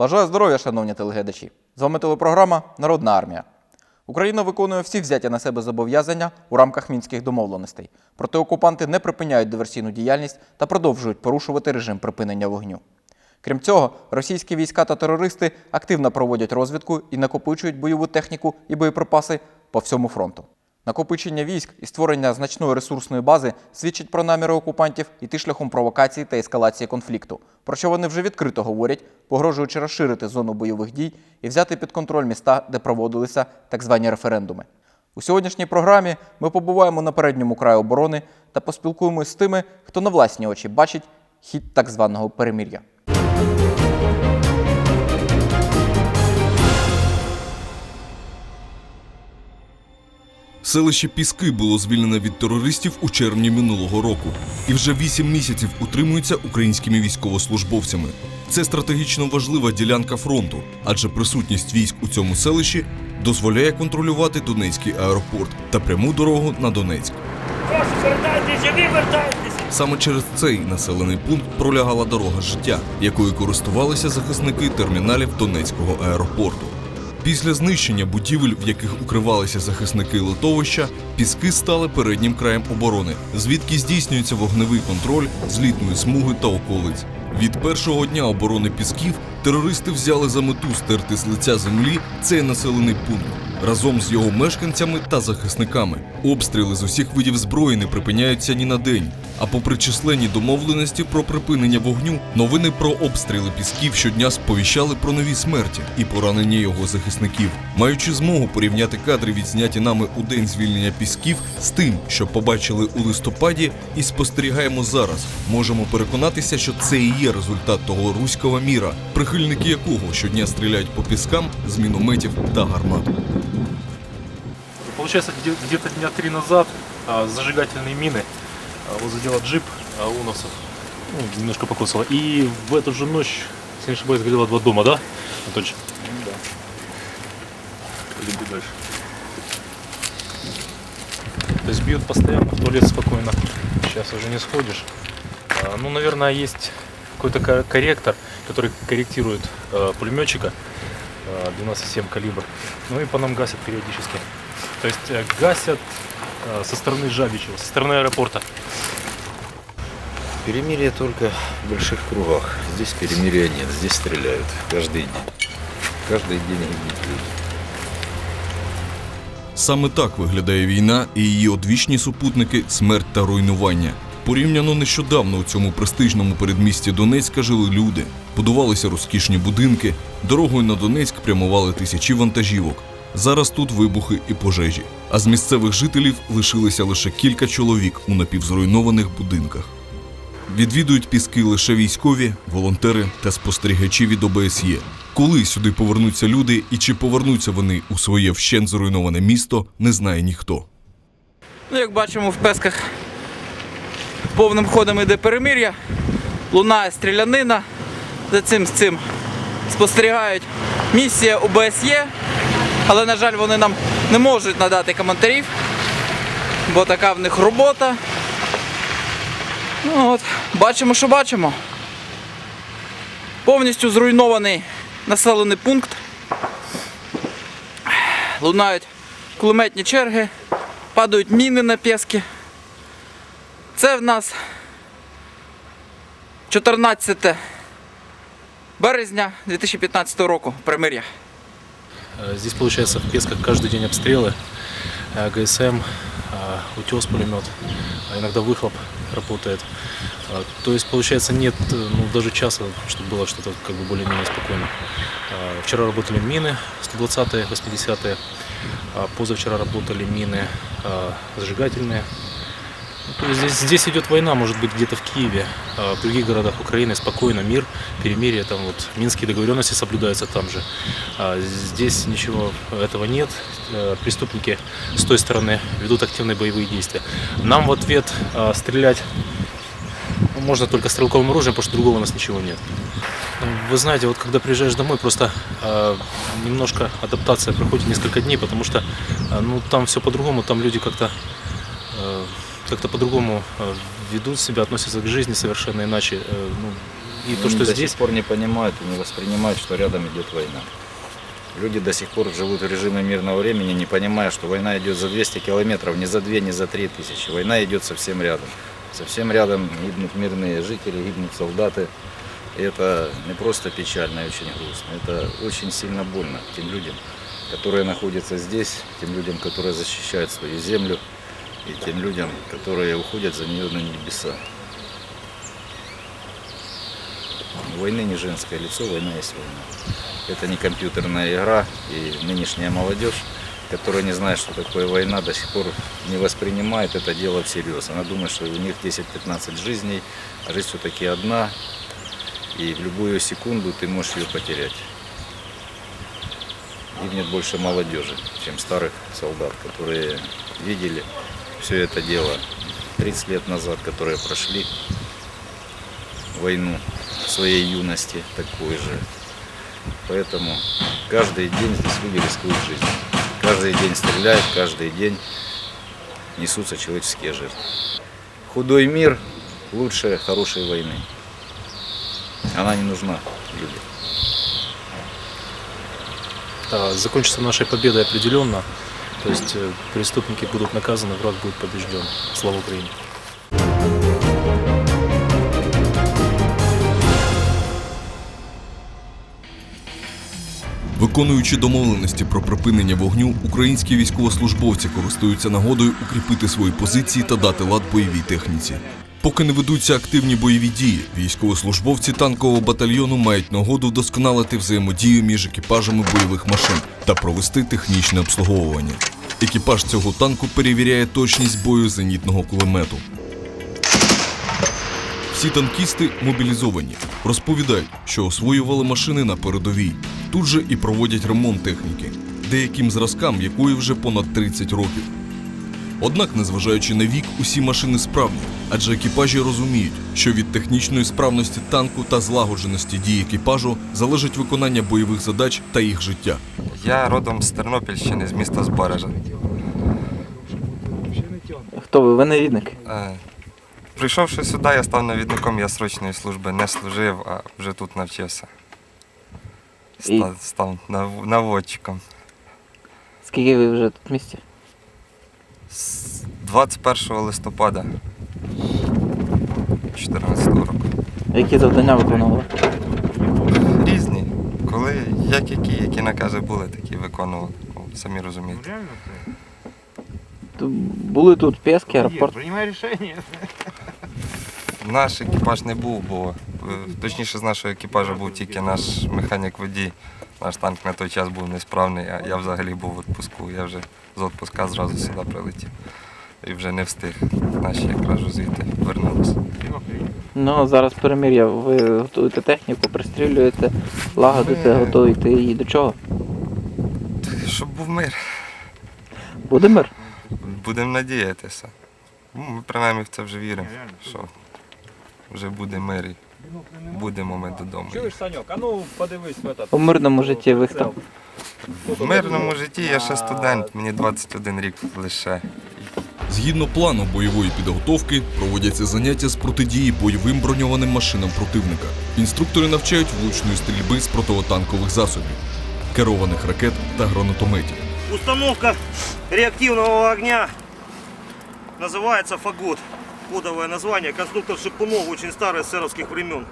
Бажаю здоров'я, шановні телеглядачі! З вами телепрограма Народна армія. Україна виконує всі взяті на себе зобов'язання у рамках мінських домовленостей. Проте окупанти не припиняють диверсійну діяльність та продовжують порушувати режим припинення вогню. Крім цього, російські війська та терористи активно проводять розвідку і накопичують бойову техніку і боєприпаси по всьому фронту. Накопичення військ і створення значної ресурсної бази свідчить про наміри окупантів іти шляхом провокації та ескалації конфлікту, про що вони вже відкрито говорять, погрожуючи розширити зону бойових дій і взяти під контроль міста, де проводилися так звані референдуми. У сьогоднішній програмі ми побуваємо на передньому краю оборони та поспілкуємось з тими, хто на власні очі бачить хід так званого перемір'я. Селище Піски було звільнене від терористів у червні минулого року і вже вісім місяців утримується українськими військовослужбовцями. Це стратегічно важлива ділянка фронту, адже присутність військ у цьому селищі дозволяє контролювати Донецький аеропорт та пряму дорогу на Донецьк. Прошу, вертайтеся, ви вертайтеся. Саме через цей населений пункт пролягала дорога життя, якою користувалися захисники терміналів Донецького аеропорту. Після знищення будівель, в яких укривалися захисники литовища, піски стали переднім краєм оборони, звідки здійснюється вогневий контроль злітної смуги та околиць. Від першого дня оборони пісків терористи взяли за мету стерти з лиця землі цей населений пункт разом з його мешканцями та захисниками. Обстріли з усіх видів зброї не припиняються ні на день. А попри численні домовленості про припинення вогню, новини про обстріли пісків щодня сповіщали про нові смерті і поранення його захисників. Маючи змогу порівняти кадри, відзняті нами у день звільнення пісків, з тим, що побачили у листопаді, і спостерігаємо зараз, можемо переконатися, що це і є результат того руського міра, прихильники якого щодня стріляють по піскам з мінометів та гармат. Получается, где- где-то дня три назад а, зажигательные мины а, вот задела джип а, УНОСов, ну, немножко покосило. И в эту же ночь, если не ошибаюсь, горело два дома, да, Анатольевич? да. Пойдем дальше. То есть бьют постоянно, в туалет спокойно. Сейчас уже не сходишь. А, ну, наверное, есть какой-то ко- корректор, который корректирует э, пулеметчика э, 12,7 калибр. Ну и по нам гасят периодически. То есть э, гасят э, со стороны Жабичева, со стороны аэропорта. Перемирие только в больших кругах. Здесь перемирия нет, здесь стреляют каждый день. Каждый день гибнут люди. Саме так виглядає війна і її одвічні супутники смерть та руйнування. Порівняно нещодавно у цьому престижному передмісті Донецька жили люди, будувалися розкішні будинки, дорогою на Донецьк прямували тисячі вантажівок. Зараз тут вибухи і пожежі. А з місцевих жителів лишилися лише кілька чоловік у напівзруйнованих будинках. Відвідують піски лише військові, волонтери та спостерігачі від ОБСЄ. Коли сюди повернуться люди і чи повернуться вони у своє вщент зруйноване місто, не знає ніхто. Ну, як бачимо, в Песках повним ходом іде перемир'я, лунає стрілянина. За цим з цим спостерігають місія ОБСЄ, але, на жаль, вони нам не можуть надати коментарів, бо така в них робота. Ну, от, бачимо, що бачимо. Повністю зруйнований населений пункт. Лунають кулеметні черги падають міни на піски. Це в нас 14 березня 2015 року. Примир'я. Э, Здесь, получается, в Песках каждый день обстрелы, э, ГСМ, э, утес пулемет, а иногда выхлоп работает. А, То есть, получается, нет э, ну, даже часа, чтобы было что-то как бы более-менее спокойно. А, Вчера работали мины 120-е, 80-е, а позавчера работали мины а, зажигательные. Здесь, здесь идет война, может быть, где-то в Киеве, а в других городах Украины спокойно, мир, перемирие, там вот минские договоренности соблюдаются там же. А здесь ничего этого нет. Э, Преступники с той стороны ведут активные боевые действия. Нам в ответ а, стрелять ну, можно только стрелковым оружием, потому что другого у нас ничего нет. Вы знаете, вот когда приезжаешь домой, просто э, немножко адаптация проходит несколько дней, потому что э, ну, там все по-другому, там люди как-то э, как-то по-другому э, ведут себя, относятся к жизни совершенно иначе. Э, ну, И то, что до здесь... сих пор не понимают и не воспринимают, что рядом идет война. Люди до сих пор живут в режиме мирного времени, не понимая, что война идет за 200 километров, не за 2, не за 3 тысячи. Война идет совсем рядом. Совсем рядом гибнут мирные жители, гибнут солдаты. И это не просто печально и очень грустно, это очень сильно больно тем людям, которые находятся здесь, тем людям, которые защищают свою землю, и тем людям, которые уходят за нее на небеса. Войны не женское лицо, война есть война. Это не компьютерная игра, и нынешняя молодежь, которая не знает, что такое война, до сих пор не воспринимает это дело всерьез. Она думает, что у них 10-15 жизней, а жизнь все-таки одна, и в любую секунду ты можешь ее потерять. Гибнет больше молодежи, чем старых солдат, которые видели все это дело 30 лет назад, которые прошли войну в своей юности такой же. Поэтому каждый день здесь люди рискуют жизнь. Каждый день стреляют, каждый день несутся человеческие жертвы. Худой мир лучше хорошей войны. Она не нужна людям. а, закончится нашей победой определенно. То есть э, преступники будут наказаны, враг будет побежден. Слава Украине! Виконуючи домовленості про припинення вогню, українські військовослужбовці користуються нагодою укріпити свої позиції та дати лад бойовій техніці. Поки не ведуться активні бойові дії, військовослужбовці танкового батальйону мають нагоду вдосконалити взаємодію між екіпажами бойових машин та провести технічне обслуговування. Екіпаж цього танку перевіряє точність бою зенітного кулемету. Всі танкісти мобілізовані. Розповідають, що освоювали машини на передовій. Тут же і проводять ремонт техніки, деяким зразкам якої вже понад 30 років. Однак, незважаючи на вік, усі машини справні, адже екіпажі розуміють, що від технічної справності танку та злагодженості дій екіпажу залежить виконання бойових задач та їх життя. Я родом з Тернопільщини, з міста Збаража. Хто ви? Ви навідник? Е, Прийшовши сюди, я став навідником я срочної служби, не служив, а вже тут навчився. І- Ста- Став нав- наводчиком. Скільки ви вже тут в місті? З 21 листопада 2014 року. Які завдання виконували? Різні. Коли як які, які накази були, такі виконували. Ну, Самі розумієте. Були тут Пески, аеропорт. Принимай решение. Наш екіпаж не був, бо е, точніше з нашого екіпажу був тільки наш механік водій. Наш танк на той час був несправний, а я взагалі був в відпуску. Я вже з відпуска зразу сюди прилетів. І вже не встиг. Наші якраз звідти вернулися. Ну, зараз перемир'я. Ви готуєте техніку, пристрілюєте, лагодите, Ми- готуєте її до чого? Щоб був мир, Буде мир? будемо надіятися. Ми принаймні в це вже віримо, що вже буде мир будемо ми додому. Чуєш, Санек, а ну подивись в этот. У мирному житті ви хто? В мирному житті я ще студент, мені 21 рік лише. Згідно плану бойової підготовки, проводяться заняття з протидії бойовим броньованим машинам противника. Інструктори навчають влучної стрільби з противотанкових засобів, керованих ракет та гранатометів. Установка реактивного огня называется «Фагот». Кодовое название. Конструктор Шипунов, очень старый, сэровских времен.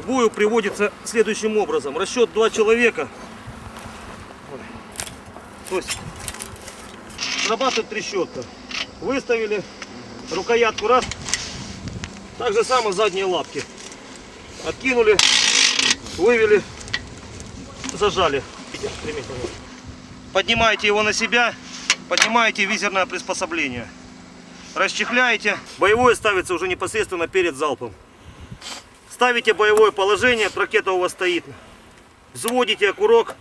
К бою приводится следующим образом. Расчет два человека. То есть срабатывает трещотка. Выставили рукоятку раз. Так же самое задние лапки. Откинули, вывели, зажали. Поднимаете его на себя, поднимаете визерное приспособление. Расчехляете. Боевое ставится уже непосредственно перед залпом. Ставите боевое положение, ракета у вас стоит. Взводите курок.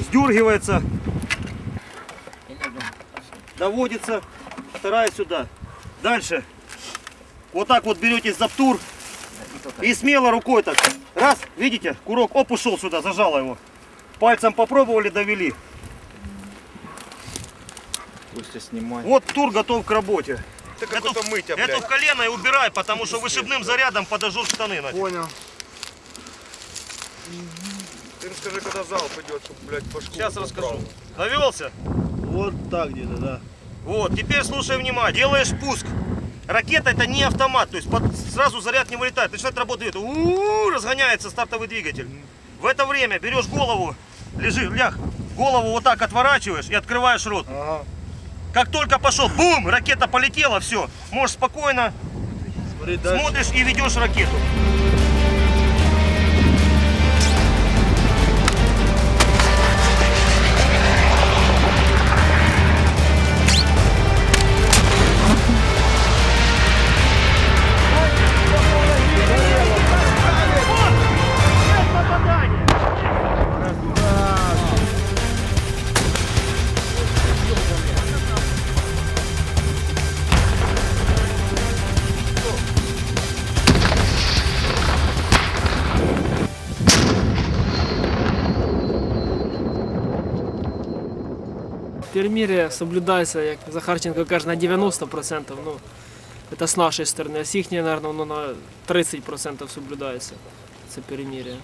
Сдергивается. Доводится. Вторая сюда. Дальше. Вот так вот берете заптур. И смело рукой так. Раз, видите, курок, оп, ушел сюда, зажало его. Пальцем попробовали, довели. Пусть снимать. Вот тур готов к работе. эту, эту в колено и убирай, потому что вышибным зарядом подожжет штаны. нафиг. Понял. Ты им скажи, когда залп идет, чтобы, блядь, башку. Сейчас расскажу. Навелся? Вот так где-то, да. Вот, теперь слушай внимание. Делаешь пуск. Ракета это не автомат, то есть под- сразу заряд не вылетает. Начинает работать, у разгоняется стартовый двигатель. В это время берешь голову, лежи, ляг, голову вот так отворачиваешь и открываешь рот. Ага. Как только пошел, бум, ракета полетела, все. Можешь спокойно смотришь и ведешь ракету. Перемирие соблюдается, як Захарченко каже, на 90%. Ну, это с нашей стороны. А с их, наверное, ну, на 30% соблюдается це перемирие.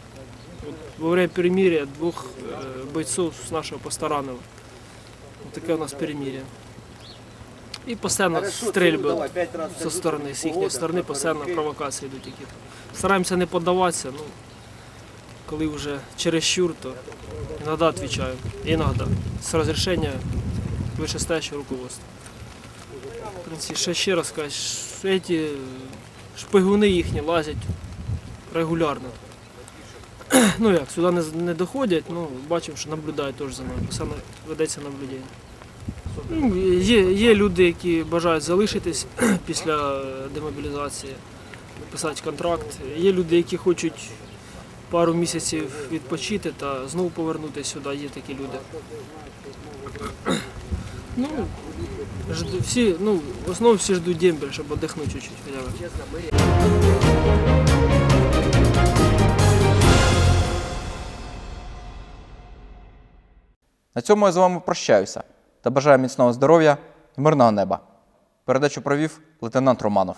От, во время перемирия двух э, бойцов з нашого посторанили. Вот таке у нас перемирие. І постійно стрільби зі сторони, з їхньої сторони постійно провокації йдуть які. Стараємося не поддаватися, ну, коли вже чересчур, то Иногда отвечаю. Иногда. С разрешения вышестоящего руководства. В принципі, ще ще раз що эти шпигуни їхні лазять регулярно. Ну як, сюди не, не доходять, ну бачимо, що наблюдають теж за нами. Саме ведеться наблюдення. Ну, є люди, які бажають залишитись після е, демобілізації, підписати контракт. Є люди, які хочуть пару місяців відпочити та знову повернутися сюди. Є такі люди. Ну, жду, всі, ну, в основному всі ждуть дембель, щоб віддихнути чуть-чуть хоча б. На цьому я з вами прощаюся та бажаю міцного здоров'я і мирного неба. Передачу провів лейтенант Романов.